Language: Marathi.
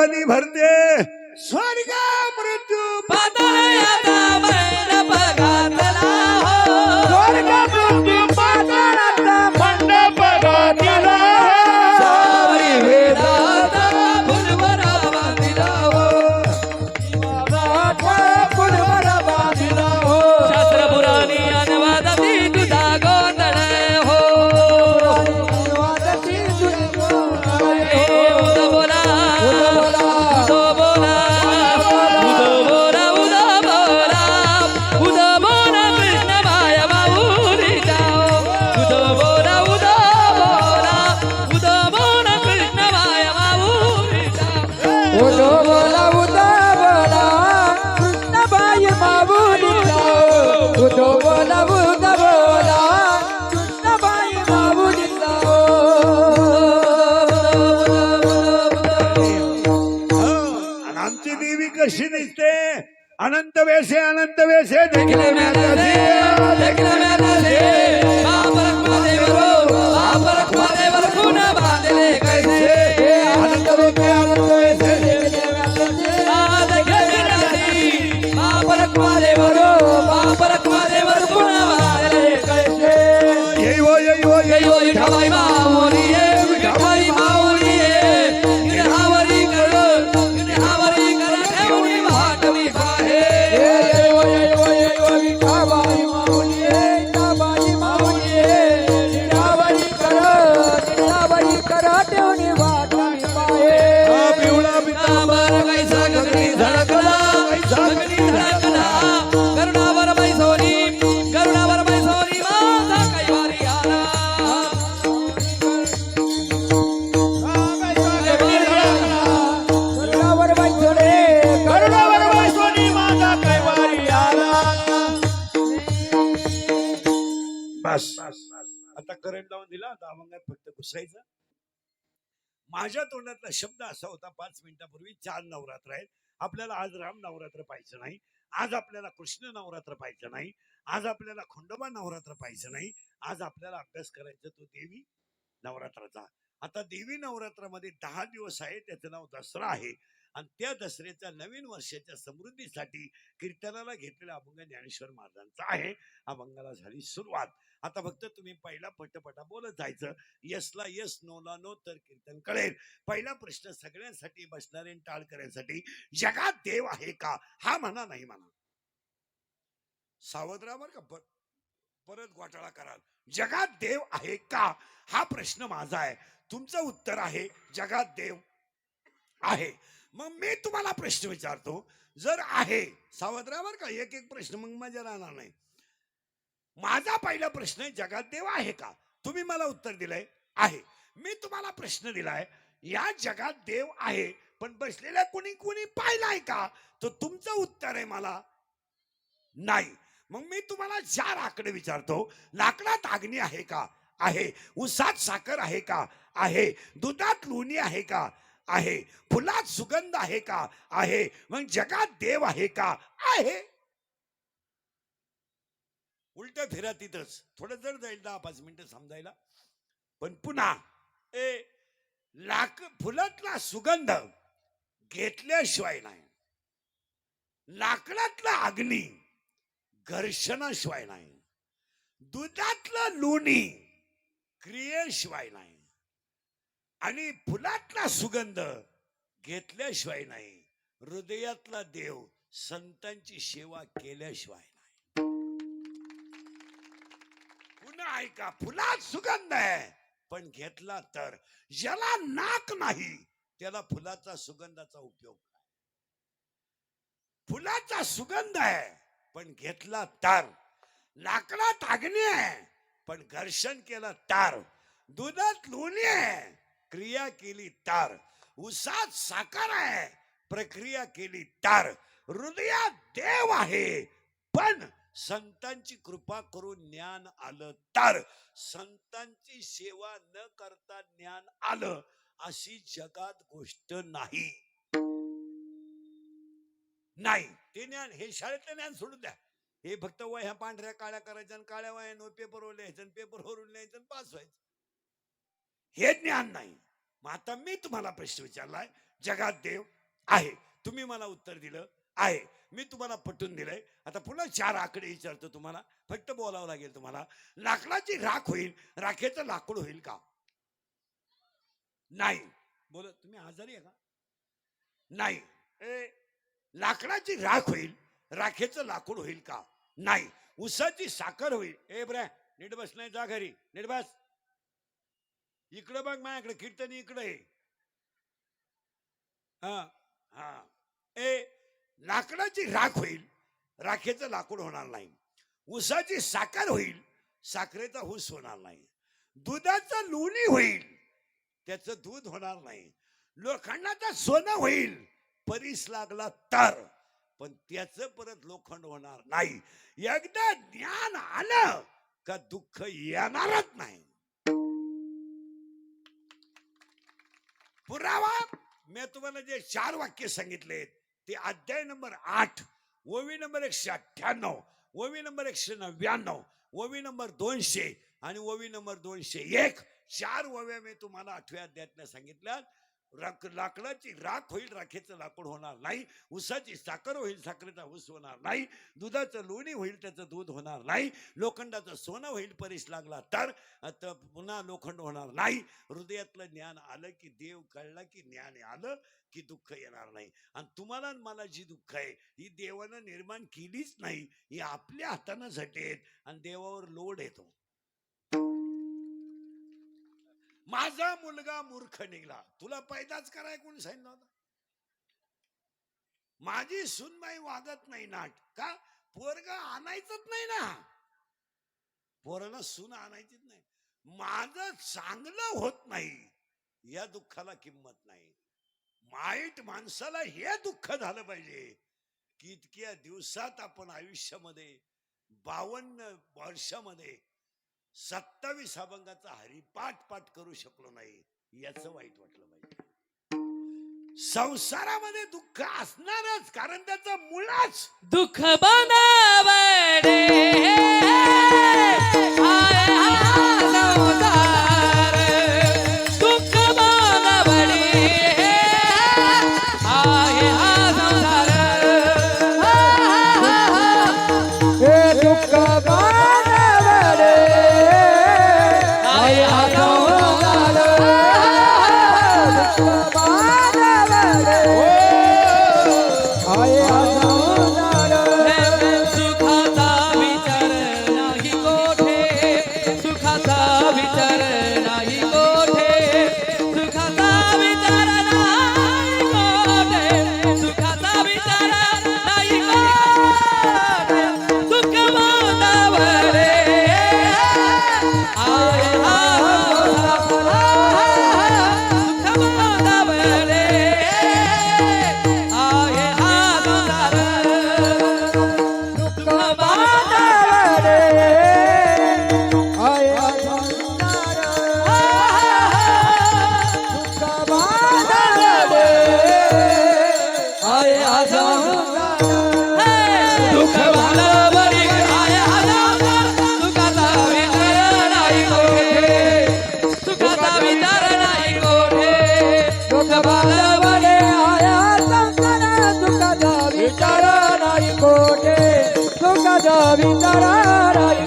कधी भरते ಆಕರ್ಷಿಣಿತೆ ಅನಂತ ವೇಷ ಅನಂತ ವೇಷ ಬಾಬಾ आता करंट लावून दिला आता अभंगात फक्त घुसायचं. माझ्या तोंडातला शब्द असा होता पाच मिनिटापूर्वी चार नवरात्र आहेत आपल्याला आज राम नवरात्र पाहिजे नाही. आज आपल्याला कृष्ण नवरात्र पाहिजे नाही. आज आपल्याला खंडोबा नवरात्र पाहिजे नाही. आज आपल्याला अभ्यास करायचा तो देवी नवरात्राचा. आता देवी नवरात्रामध्ये दहा दिवस आहे त्याचं नाव दसरा आहे. आणि त्या दसऱ्याच्या नवीन वर्षाच्या समृद्धीसाठी कीर्तनाला घेतलेला अभंग ज्ञानेश्वर महाराजांचा आहे. अभंगाला झाली सुरुवात. आता फक्त तुम्ही पहिला पटपटा बोलत जायचं. यसला यस नोला नो तर कीर्तन कळेल. पहिला प्रश्न सगळ्यांसाठी बसणारे आणि टाळकऱ्यांसाठी जगात देव आहे का? हा म्हणा नाही म्हणा. सावधरावर का. परत घोटाळा कराल. जगात देव आहे का? हा प्रश्न माझा आहे. तुमचं उत्तर आहे जगात देव आहे. मग मी तुम्हाला प्रश्न विचारतो. जर आहे सावधरावर का. एक एक प्रश्न मग मजा राहणार नाही. माझा पहिला प्रश्न जगात देव आहे का? तुम्ही मला उत्तर दिलंय आहे. मी तुम्हाला प्रश्न दिलाय या जगात देव आहे पण बसलेल्या कुणी कुणी पाहिलाय का? तर तुमचं उत्तर आहे मला नाही. मग मी तुम्हाला चार आकडे विचारतो. लाकडात अग्नी आहे का? आहे. उसात साखर आहे का? आहे. दुधात लोणी आहे का? आहे. फुलात सुगंध आहे का? आहे. मग जगात देव आहे का? आहे. उलट फिरा तिथंच. थोडं जड जाईल दहा पाच मिनिटं समजायला. पण पुन्हा ए लाक फुलातला सुगंध घेतल्याशिवाय नाही. लाकडातला अग्नी घर्षणाशिवाय नाही. दुधातलं लोणी क्रियेशिवाय नाही. आणि फुलातला सुगंध घेतल्याशिवाय नाही. हृदयातला देव संतांची सेवा केल्याशिवाय नाही का फुलात सुगंध आहे. पण घेतला तर? ज्याला नाक नाही. त्याला फुलाचा सुगंधाचा उपयोग काय फुलाचा सुगंध आहे पण घेतला तर? लाकडात अग्नी आहे पण घर्षण केलं तर? दुधात लोणी आहे क्रिया केली तर? उसात साखर आहे प्रक्रिया केली तर? हृदयात देव आहे पण संतांची कृपा करून ज्ञान आलं तर संतांची सेवा न करता ज्ञान आलं अशी जगात गोष्ट नाही. नाही ते ज्ञान हे शाळेतलं ज्ञान सोडून द्या. हे फक्त वह्या पांढऱ्या काळ्या करायच्या आणि काळ्या वयानं पेपरवर लिहायचं आणि पेपरवरून लिहायचं आणि पास व्हायचं. हे ज्ञान नाही. मग आता मी तुम्हाला प्रश्न विचारलाय जगात देव आहे. तुम्ही मला उत्तर दिलं आहे. मी तुम्हाला पटवून दिलंय. आता पुन्हा चार आकडे विचारतो तुम्हाला. फक्त बोलावं लागेल तुम्हाला. लाकडाची राख होईल. राखेचं लाकूड होईल का? नाही. बोल तुम्ही आजारी आहे का? नाही. ए, लाकडाची राख होईल. राखेचं लाकूड होईल का? नाही. उसाची साखर होईल. ए ब्रॅ नीट बस नाही जा घरी. नीट बस. इकडं बघ माझ्याकडे. कीर्तन इकडे हा हा. ए लाकडाची राख होईल. राखेचं लाकूड होणार नाही. उसाची साखर होईल. साखरेचा ऊस होणार नाही. दुधाचं लोणी होईल. त्याचं दूध होणार नाही. लोखंडाचा सोनं होईल. परीस लागला तर. पण त्याचं परत लोखंड होणार नाही. एकदा ज्ञान आलं का दुःख येणारच नाही. पुरावा मी तुम्हाला जे चार वाक्य सांगितलेत ते अध्याय नंबर आठ ओवी नंबर एकशे अठ्ठ्याण्णव ओवी नंबर एकशे नव्याण्णव ओवी नंबर दोनशे आणि ओवी नंबर दोनशे एक चार ओव्या मी तुम्हाला आठव्या अध्यायातल्या सांगितल्या राख लाकडाची राख होईल राखेचं लाकूड होणार नाही. उसाची साखर होईल साखरेचा ऊस होणार नाही. दुधाचं लोणी होईल त्याचं दूध होणार नाही. लोखंडाचं सोनं होईल परीस लागला तर आता पुन्हा लोखंड होणार नाही. हृदयातलं ज्ञान आलं की देव कळला की ज्ञान आलं की दुःख येणार नाही. आणि तुम्हाला आणि मला जी दुःख आहे ही देवानं निर्माण केलीच नाही. ही आपल्या हातानं झटेत आणि देवावर लोड येतो माझा मुलगा मूर्ख निघला. तुला पैदाच कराय कोणी सांगितलं होता? माझी सुनबाई वागत नाही नाट. का? पोरग आणायचंच नाही ना. पोराला सून आणायचीच नाही. माझं चांगलं होत नाही या दुःखाला किंमत नाही. माईट माणसाला हे दुःख झालं पाहिजे की इतक्या दिवसात आपण आयुष्यामध्ये बावन्न वर्षामध्ये सत्तावीस अभंगाचा हरिपाठ पाठ करू शकलो नाही याच वाईट वाटलं पाहिजे संसारामध्ये दुःख असणारच कारण त्याचा मुळाच दुःख बनावडे. विचार नाही कोठे. सुखाचा विचार नाही नाही